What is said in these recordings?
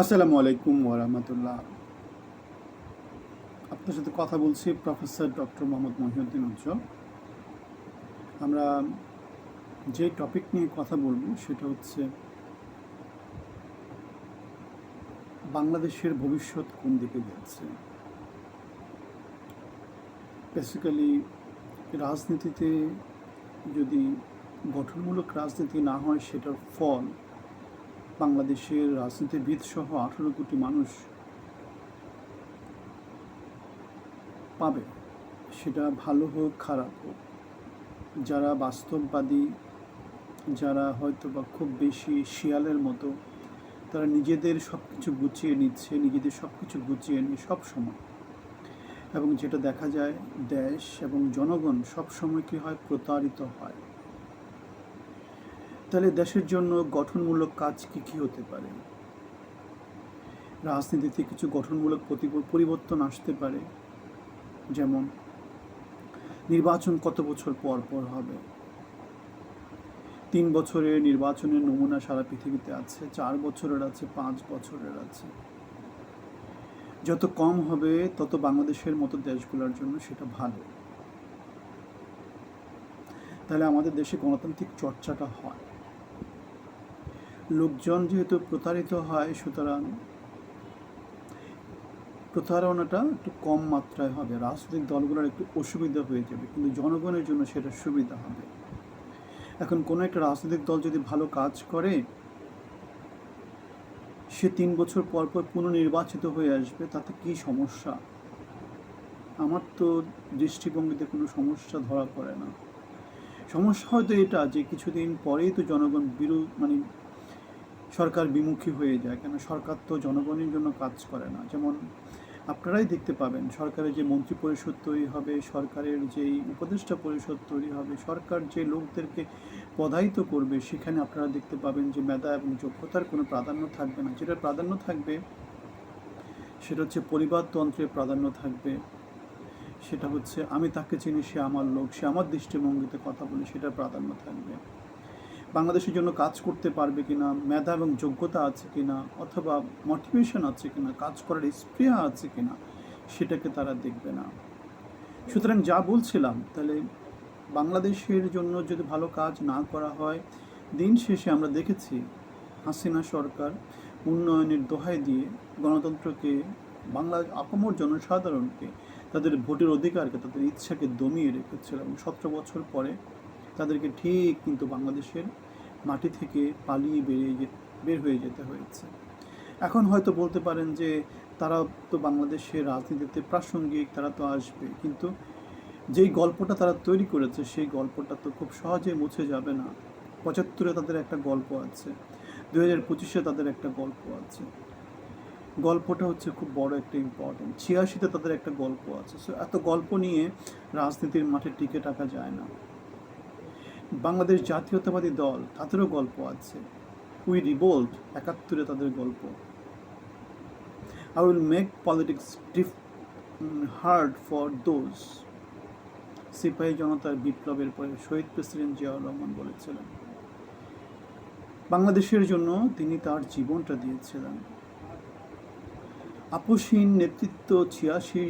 আসসালামু আলাইকুম ওরহামতুল্লাহ আপনার সাথে কথা বলছি প্রফেসর ডক্টর মোহাম্মদ মহিউদ্দিন উজ্জ্বল। আমরা যে টপিক নিয়ে কথা বলব সেটা হচ্ছে বাংলাদেশের ভবিষ্যৎ কোন দিকে যাচ্ছে? বেসিক্যালি রাজনীতিতে যদি গঠনমূলক রাজনীতি না হয়, সেটার ফল বাংলাদেশের রাজনীতিবিদ সহ আঠারো কোটি মানুষ পাবে। সেটা ভালো হোক, খারাপ হোক। যারা বাস্তববাদী, যারা হয়তো বা খুব বেশি শিয়ালের মতো, তারা নিজেদের সব কিছু গুছিয়ে নিচ্ছে, নিজেদের সব কিছু গুছিয়ে নিয়ে সব সময়। এবং যেটা দেখা যায়, দেশ এবং জনগণ সব সময় কী হয়, প্রতারিত হয়। তাহলে দেশের জন্য গঠনমূলক কাজ কি কি হতে পারে? রাজনীতিতে কিছু গঠনমূলক পরিবর্তন আসতে পারে। যেমন, নির্বাচন কত বছর পর পর হবে? তিন বছরের নির্বাচনের নমুনা সারা পৃথিবীতে আছে, চার বছরের আছে, পাঁচ বছরের আছে। যত কম হবে, তত বাংলাদেশের মতো দেশগুলোর জন্য সেটা ভালো। তাহলে আমাদের দেশে গণতান্ত্রিক চর্চাটা হয়। লোকজন যেহেতু প্রতারিত হয়, সুতরাং প্রতারণাটা একটু কম মাত্রায় হবে। রাজনৈতিক দলগুলোর একটু অসুবিধা হয়ে যাবে, কিন্তু জনগণের জন্য সেটা সুবিধা হবে। এখন কোনো একটা রাজনৈতিক দল যদি ভালো কাজ করে, সে তিন বছর পর পর পুনর্নির্বাচিত হয়ে আসবে, তাতে কি সমস্যা? আমার তো দৃষ্টিভঙ্গিতে কোনো সমস্যা ধরা পড়ে না। সমস্যা হয়তো এটা যে কিছুদিন পরেই তো জনগণ বিরু মানে সরকার বিমুখী হয়ে যায়, কেন সরকার তো জনগণের জন্য কাজ করে না। যেমন আপনারাই দেখতে পাবেন, সরকারের যে মন্ত্রী পরিষদ তৈরি হবে, সরকারের যেই উপদেষ্টা পরিষদ তৈরি হবে, সরকার যে লোকদেরকে পদায়িত করবে, সেখানে আপনারা দেখতে পাবেন যে মেধা এবং যোগ্যতার কোনো প্রাধান্য থাকবে না। যেটা প্রাধান্য থাকবে, সেটা হচ্ছে পরিবারতন্ত্রের প্রাধান্য থাকবে। সেটা হচ্ছে, আমি তাকে চিনি, সে আমার লোক, সে আমার দৃষ্টিভঙ্গিতে কথা বলে, সেটার প্রাধান্য থাকবে। বাংলাদেশের জন্য কাজ করতে পারবে কিনা, মেধা এবং যোগ্যতা আছে কিনা, অথবা মোটিভেশন আছে কিনা, কাজ করার স্প্রিয়া আছে কিনা, সেটাকে তারা দেখবে না। সুতরাং যা বলছিলাম, তাহলে বাংলাদেশের জন্য যদি ভালো কাজ না করা হয়, দিন শেষে আমরা দেখেছি হাসিনা সরকার উন্নয়নের দোহাই দিয়ে গণতন্ত্রকে, বাংলা আপামর জনসাধারণকে, তাদের ভোটের অধিকারকে, তাদের ইচ্ছাকে দমিয়ে রেখেছিল এবং সতেরো বছর পরে তাদেরকে ঠিক কিন্তু বাংলাদেশের মাটি থেকে পালিয়ে বেরিয়ে বের হয়ে যেতে হয়েছে। এখন হয়তো বলতে পারেন যে, তারা তো বাংলাদেশের রাজনীতিতে প্রাসঙ্গিক, তারা তো আসবে। কিন্তু যেই গল্পটা তারা তৈরি করেছে, সেই গল্পটা তো খুব সহজে মুছে যাবে না। পঁচাত্তরে তাদের একটা গল্প আছে দু হাজার পঁচিশে তাদের একটা গল্প আছে। গল্পটা হচ্ছে খুব বড় একটা ইম্পর্টেন্ট ছিয়াশিতে তাদের একটা গল্প আছে। সো এত গল্প নিয়ে রাজনীতির মাঠে টিকে টাকা যায় না। বাংলাদেশ জাতীয়তাবাদী দল, তাদেরও গল্প আছে। উই রিবোল্ট একাত্তরে তাদের গল্প। I will make politics difficult for those. সিপাহী জনতার বিপ্লবের পরে শহীদ প্রেসিডেন্ট জিয়াউর রহমান বলেছিলেন, বাংলাদেশের জন্য তিনি তার জীবনটা দিয়েছিলেন। আপোষহীন নেতৃত্ব ছিয়াশি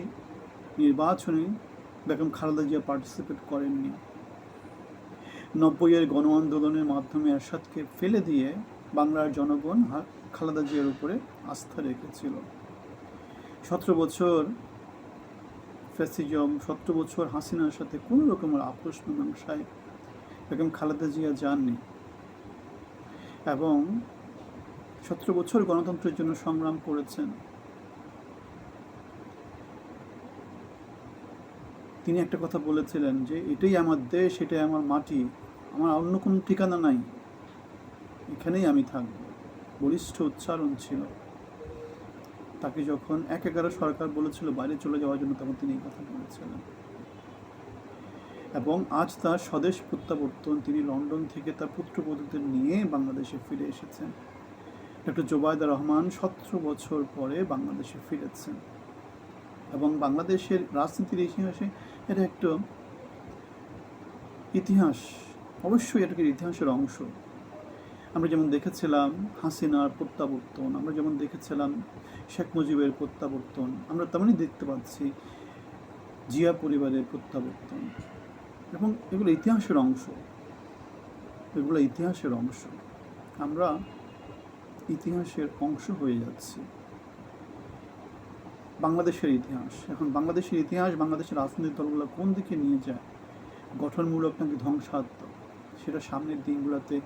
নির্বাচনে বেগম খালেদা জিয়া পার্টিসিপেট করেননি। নব্বইয়ের গণ আন্দোলনের মাধ্যমে এরশাদকে ফেলে দিয়ে বাংলার জনগণ খালেদা জিয়ার উপরে আস্থা রেখেছিল। সতেরো বছর ফ্যাসিজম, সতেরো বছর হাসিনার সাথে কোনো রকমের আপোষ মীমাংসায় বেগম খালেদা জিয়া যাননি। এবং সতেরো বছর গণতন্ত্রের জন্য সংগ্রাম করেছেন। তিনি একটা কথা বলেছিলেন যে, এটাই আমার দেশ, এটাই আমার মাটি। আমার অন্য কোনো ঠিকানা নাই। এখানেই আমি থাকব। বলিষ্ঠ উচ্চারণ ছিল। তাকে যখন এক এগারো সরকার বলেছিল বাইরে চলে যাওয়ার জন্য, তখন তিনি এই কথা বলেছিলেন। এবং আজ তার স্বদেশ প্রত্যাবর্তন, তিনি লন্ডন থেকে তার পুত্রবধূদের নিয়ে বাংলাদেশে ফিরে এসেছেন। ডক্টর জোবায়দা রহমান সতেরো বছর পরে বাংলাদেশে ফিরেছেন। এবং বাংলাদেশের রাজনীতির ইতিহাসে এটা একটা ইতিহাস অবশ্যই এটাকে ইতিহাসের অংশ। আমরা যেমন দেখেছিলাম হাসিনার প্রত্যাবর্তন, আমরা যেমন দেখেছিলাম শেখ মুজিবের প্রত্যাবর্তন, আমরা তেমনই দেখতে পাচ্ছি জিয়া পরিবারের প্রত্যাবর্তন। এবং এগুলো ইতিহাসের অংশ। এগুলো ইতিহাসের অংশ। আমরা ইতিহাসের অংশ হয়ে যাচ্ছি। বাংলাদেশের ইতিহাস। এখন বাংলাদেশের ইতিহাস, বাংলাদেশের রাজনৈতিক দলগুলো কোন দিকে নিয়ে যায়? গঠনমূলক নাকি ধ্বংসাত্মক? সেটা সামনের দিনগুলোতে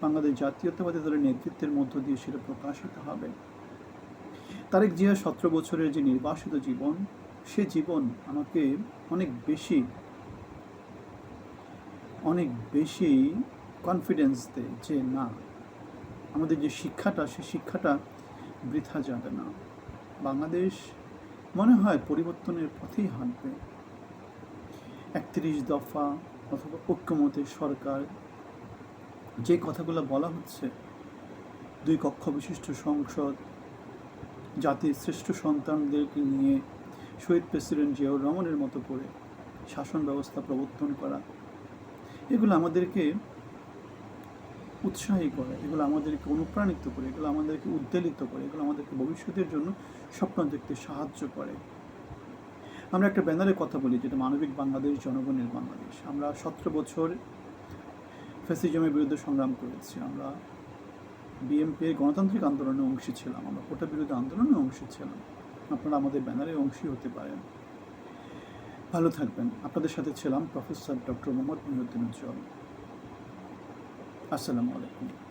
বাংলাদেশ জাতীয়তাবাদী দলের নেতৃত্বের মধ্য দিয়ে সেটা প্রকাশিত হবে। তারেক জিয়া সতেরো বছরের যে নির্বাসিত জীবন, সে জীবন আমাকে অনেক বেশি অনেক বেশি কনফিডেন্স দেয় যে না, আমাদের যে শিক্ষাটা, সে শিক্ষাটা বৃথা যাবে না। বাংলাদেশ মনে হয় পরিবর্তনের পথেই হাঁটবে। একত্রিশ দফা অথবা ঐক্যমতের সরকার যে কথাগুলো বলা হচ্ছে, দুই কক্ষ বিশিষ্ট সংসদ, জাতির শ্রেষ্ঠ সন্তানদেরকে নিয়ে শহীদ প্রেসিডেন্ট জিয়াউর রহমানের মতো করে শাসন ব্যবস্থা প্রবর্তন করা, এগুলো আমাদেরকে উৎসাহী করে, এগুলো আমাদেরকে অনুপ্রাণিত করে, এগুলো আমাদেরকে উদ্বেলিত করে, এগুলো আমাদেরকে ভবিষ্যতের জন্য স্বপ্ন দেখতে সাহায্য করে। আমরা একটা ব্যানারে কথা বলি, যেটা মানবিক বাংলাদেশ, জনগণের বাংলাদেশ। আমরা সতেরো বছর ফ্যাসিজমের বিরুদ্ধে সংগ্রাম করেছি আমরা। বিএমপির গণতান্ত্রিক আন্দোলনে অংশী ছিলাম আমরা, ভোটার বিরুদ্ধে আন্দোলনে অংশী ছিলাম। আপনারা আমাদের ব্যানারে অংশী হতে পারেন। ভালো থাকবেন। আপনাদের সাথে ছিলাম প্রফেসর ডক্টর মোহাম্মদ মহিউদ্দিন উজ্জ্বল। আসসালামু আলাইকুম।